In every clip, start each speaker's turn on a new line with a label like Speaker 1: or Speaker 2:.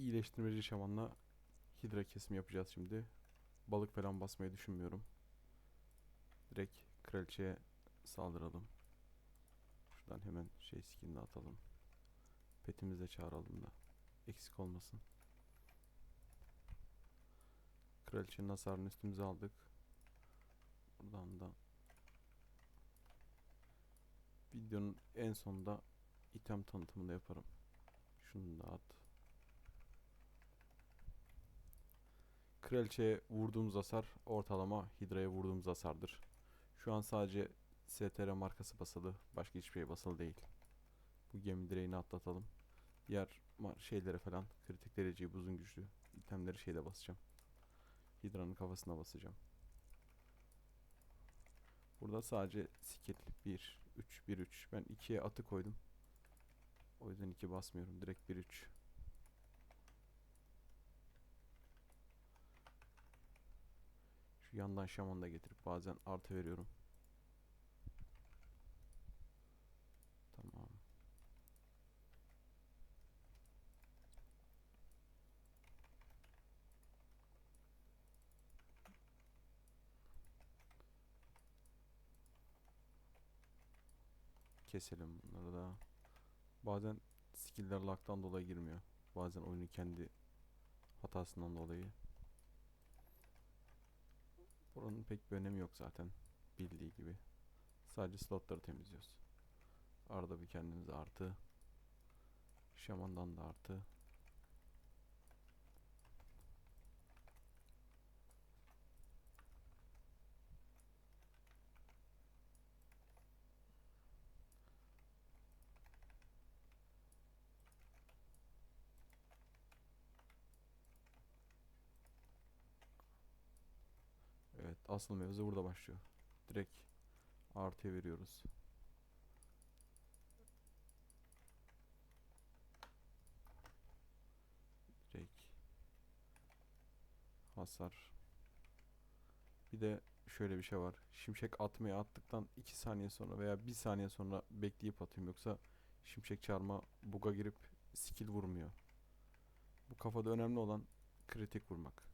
Speaker 1: iyileştirmeci şamanla hidra kesimi yapacağız şimdi. Balık falan basmayı düşünmüyorum. Direkt kraliçeye saldıralım. Şuradan hemen şey skinini atalım. Petimizi de çağıralım da. Eksik olmasın. Kraliçenin hasarını üstümüze aldık. Buradan da videonun en sonunda item tanıtımını yaparım. Şunu da at. Kraliçeye vurduğumuz hasar ortalama Hidra'ya vurduğumuz hasardır. Şu an sadece STR markası basılı. Başka hiçbir şey basılı değil. Bu gemi direğini atlatalım. Diğer şeylere falan kritik dereceyi buzun güçlü itemleri şeyde basacağım. Hidra'nın kafasına basacağım. Burada sadece skill 1, 3, 1, 3. Ben 2'ye atı koydum. O yüzden 2 basmıyorum. Direkt 1, 3. yandan şaman da getirip bazen artı veriyorum. Tamam. Keselim bunları da. Bazen skill'ler lag'dan dolayı girmiyor. Bazen oyunun kendi hatasından dolayı. Buranın pek bir önemi yok zaten. Bildiği gibi. Sadece slotları temizliyoruz. Arada bir kendimize artı. Şamandan da artı. Evet asıl mevzu burada başlıyor. Direkt artıya veriyoruz. Direkt hasar. Bir de şöyle bir şey var. Şimşek atmaya attıktan 2 saniye sonra veya 1 saniye sonra bekleyip atıyorum. Yoksa şimşek çarma buga girip skill vurmuyor. Bu kafada önemli olan kritik vurmak.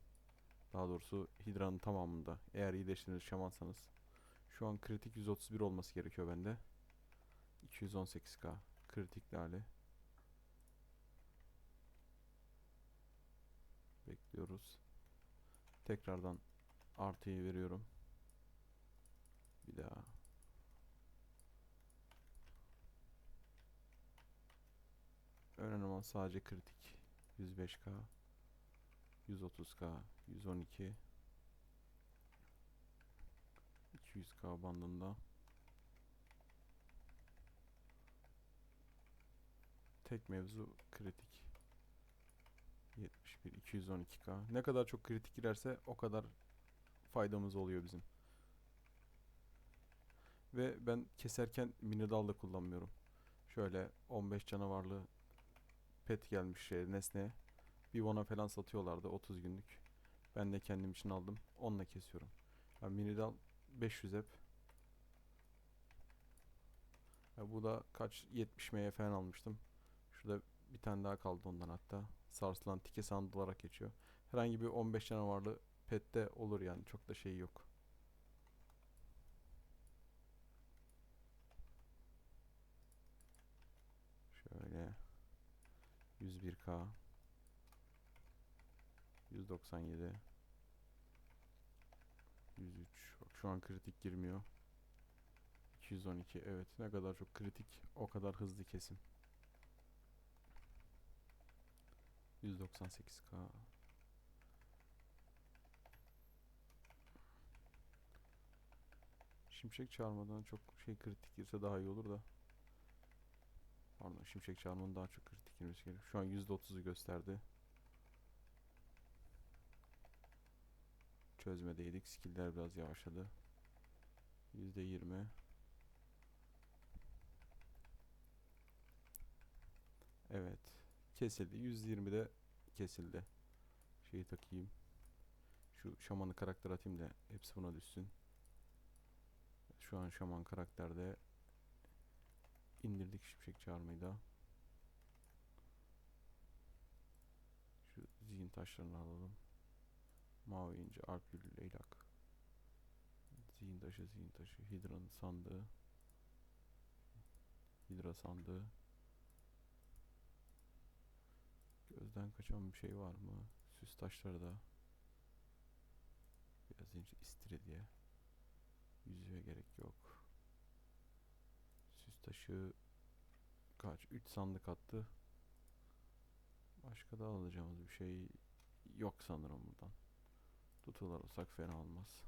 Speaker 1: Daha doğrusu Hidra'nın tamamında. Eğer iyileştiğiniz şamansanız. Şu an kritik 131 olması gerekiyor bende. 218k kritik hali. Bekliyoruz. Tekrardan artıyı veriyorum. Bir daha. Önemli olan sadece kritik. 105k. 130k, 112 200k bandında. Tek mevzu kritik. 71 212k ne kadar çok kritik girerse o kadar faydamız oluyor bizim. Ve ben keserken mini dal da kullanmıyorum. Şöyle 15 canavarlı pet gelmiş şey nesneye bir vana falan satıyorlardı 30 günlük. Ben de kendim için aldım. Onunla kesiyorum. Yani minidal 500 hep. Ya bu da kaç 70 meye falan almıştım. Şurada bir tane daha kaldı ondan hatta. Sarsılan tike sandı olarak geçiyor. Herhangi bir 15 canavarlı pette olur yani. Çok da şey yok. Şöyle 101k 197 103 Bak şu an kritik girmiyor. 212 evet ne kadar çok kritik o kadar hızlı kesim. 198k Şimşek çarpmadan çok şey kritik girse daha iyi olur da. Pardon şimşek çarpmanın daha çok kritik girmesi gerekiyor. Şu an %30'u gösterdi. Çözmedeydik. Skill'ler biraz yavaşladı. %20 Evet. Kesildi. 120'de kesildi. Şeyi takayım. Şu şamanı karakter atayım da hepsi buna düşsün. Şu an şaman karakterde indirdik şimşek çağırmayı da. taşlarını alalım. Mavi inci, alpgül, leylak. Zihin taşı, zihin taşı. Hidra'nın sandığı. Hidra sandığı. Gözden kaçan bir şey var mı? Süs taşları da. Biraz ince istiridye. Yüzüğe gerek yok. Süs taşı kaç? 3 sandık attı. Başka da alacağımız bir şey yok sanırım buradan. Tutular olsak fena olmaz.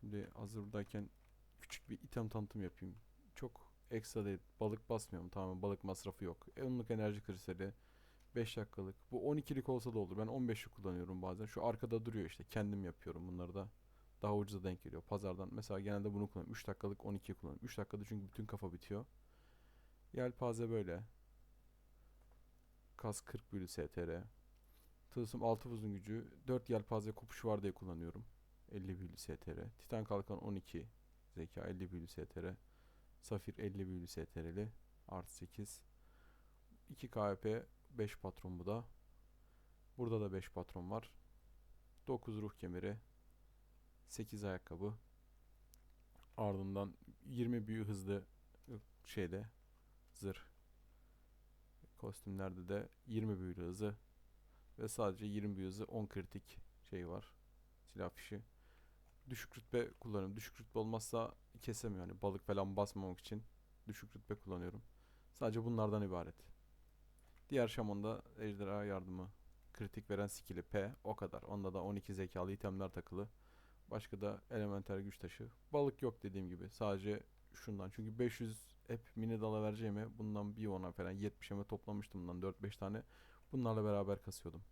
Speaker 1: Şimdi hazır buradayken küçük bir item tanıtım yapayım. Çok ekstra değil. Balık basmıyorum. Tamamen balık masrafı yok. Onluk enerji kristali 5 dakikalık. Bu 12'lik olsa da olur. Ben 15'lik kullanıyorum bazen. Şu arkada duruyor işte. Kendim yapıyorum bunları da. Daha ucuza denk geliyor pazardan. Mesela genelde bunu kullanıyorum. 3 dakikalık 12 kullanıyorum. 3 dakikada çünkü bütün kafa bitiyor. Yelpaze böyle. Kas 40 bölü STR. Tılsım 6 buzun gücü. 4 yelpaze kopuşu var diye kullanıyorum. 50 bölü STR. Titan kalkan 12. Zeka 50 bölü STR. Safir 50 bölü STR'li. Artı 8. 2 KP 5 patron bu da. Burada da 5 patron var. 9 ruh kemeri. 8 ayakkabı. Ardından 20 büyü hızlı şeyde zırh. Kostümlerde de 20 büyülü hızı ve sadece 20 büyü hızı 10 kritik şey var. Silah fişi. Düşük rütbe kullanıyorum. Düşük rütbe olmazsa kesemiyor. Yani balık falan basmamak için düşük rütbe kullanıyorum. Sadece bunlardan ibaret. Diğer şamonda ejderha yardımı. Kritik veren skill'i P. O kadar. Onda da 12 zekalı itemler takılı. Başka da elementer güç taşı. Balık yok dediğim gibi. Sadece şundan. Çünkü 500 hep mini dala vereceğime bundan bir ona falan 70'eme toplamıştım bundan 4-5 tane. Bunlarla beraber kasıyordum.